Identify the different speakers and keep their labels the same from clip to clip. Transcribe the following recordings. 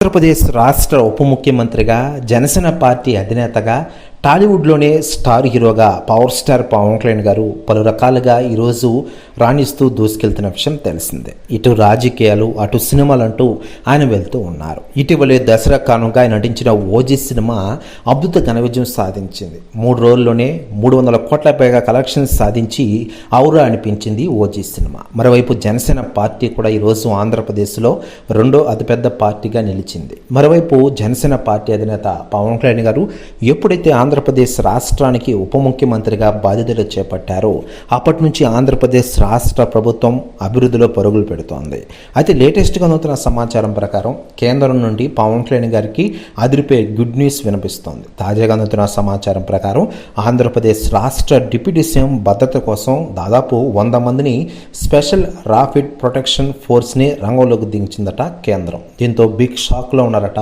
Speaker 1: ఆంధ్రప్రదేశ్ రాష్ట్ర ఉప ముఖ్యమంత్రిగా జనసేన పార్టీ అధినేతగా టాలీవుడ్లోనే స్టార్ హీరోగా పవర్ స్టార్ పవన్ కళ్యాణ్ గారు పలు రకాలుగా ఈరోజు రాణిస్తూ దూసుకెళ్తున్న విషయం తెలిసిందే. ఇటు రాజకీయాలు అటు సినిమాలు అంటూ ఆయన వెళ్తూ ఉన్నారు. ఇటీవలే దసరా కానుగా ఆయన నటించిన ఓజీ సినిమా అద్భుత ఘన విజయం సాధించింది. మూడు రోజుల్లోనే మూడు వందల కోట్ల పైగా కలెక్షన్స్ సాధించి ఔరా అనిపించింది ఓజీ సినిమా. మరోవైపు జనసేన పార్టీ కూడా ఈరోజు ఆంధ్రప్రదేశ్లో రెండో అతిపెద్ద పార్టీగా నిలిచింది. మరోవైపు జనసేన పార్టీ అధినేత పవన్ కళ్యాణ్ గారు ఎప్పుడైతే ఆంధ్రప్రదేశ్ రాష్ట్రానికి ఉప ముఖ్యమంత్రిగా బాధ్యతలు చేపట్టారో. అప్పటి నుంచి ఆంధ్రప్రదేశ్ రాష్ట్ర ప్రభుత్వం అభివృద్ధిలో పరుగులు పెడుతోంది. అయితే లేటెస్ట్గా నూతన సమాచారం ప్రకారం కేంద్రం నుండి పవన్ కళ్యాణ్ గారికి అదిరిపే గుడ్ న్యూస్ వినిపిస్తోంది. తాజాగా అందుతున్న సమాచారం ప్రకారం ఆంధ్రప్రదేశ్ రాష్ట్ర డిప్యూటీ సీఎం భద్రత కోసం దాదాపు వంద మందిని స్పెషల్ రాపిడ్ ప్రొటెక్షన్ ఫోర్స్ని రంగంలోకి దించిందట కేంద్రం. దీంతో బిగ్ షాక్లో ఉన్నారట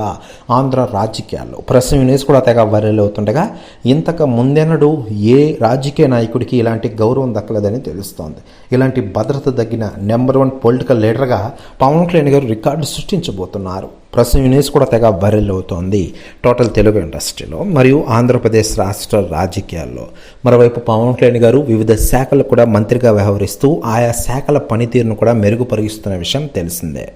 Speaker 1: ఆంధ్ర రాజకీయాల్లో. ప్రస్తుతం న్యూస్ కూడా తెగ వైరల్ అవుతుండగా ఇంతకు ముందెన్నడూ ఏ రాజకీయ నాయకుడికి ఇలాంటి గౌరవం దక్కలేదని తెలుస్తోంది. ఇలాంటి భద్రత తగ్గిన నెంబర్ వన్ పొలిటికల్ లీడర్గా పవన్ కళ్యాణ్ గారు రికార్డు సృష్టించబోతున్నారు. ప్రస్తుతం న్యూస్ కూడా తెగ వైరల్ అవుతోంది. టోటల్ తెలుగు ఇండస్ట్రీలో మరియు ఆంధ్రప్రదేశ్ రాష్ట్ర రాజకీయాల్లో. మరోవైపు పవన్ కళ్యాణ్ గారు వివిధ శాఖలు కూడా మంత్రిగా వ్యవహరిస్తూ ఆయా శాఖల పనితీరును కూడా మెరుగుపరుస్తున్న విషయం తెలిసిందే.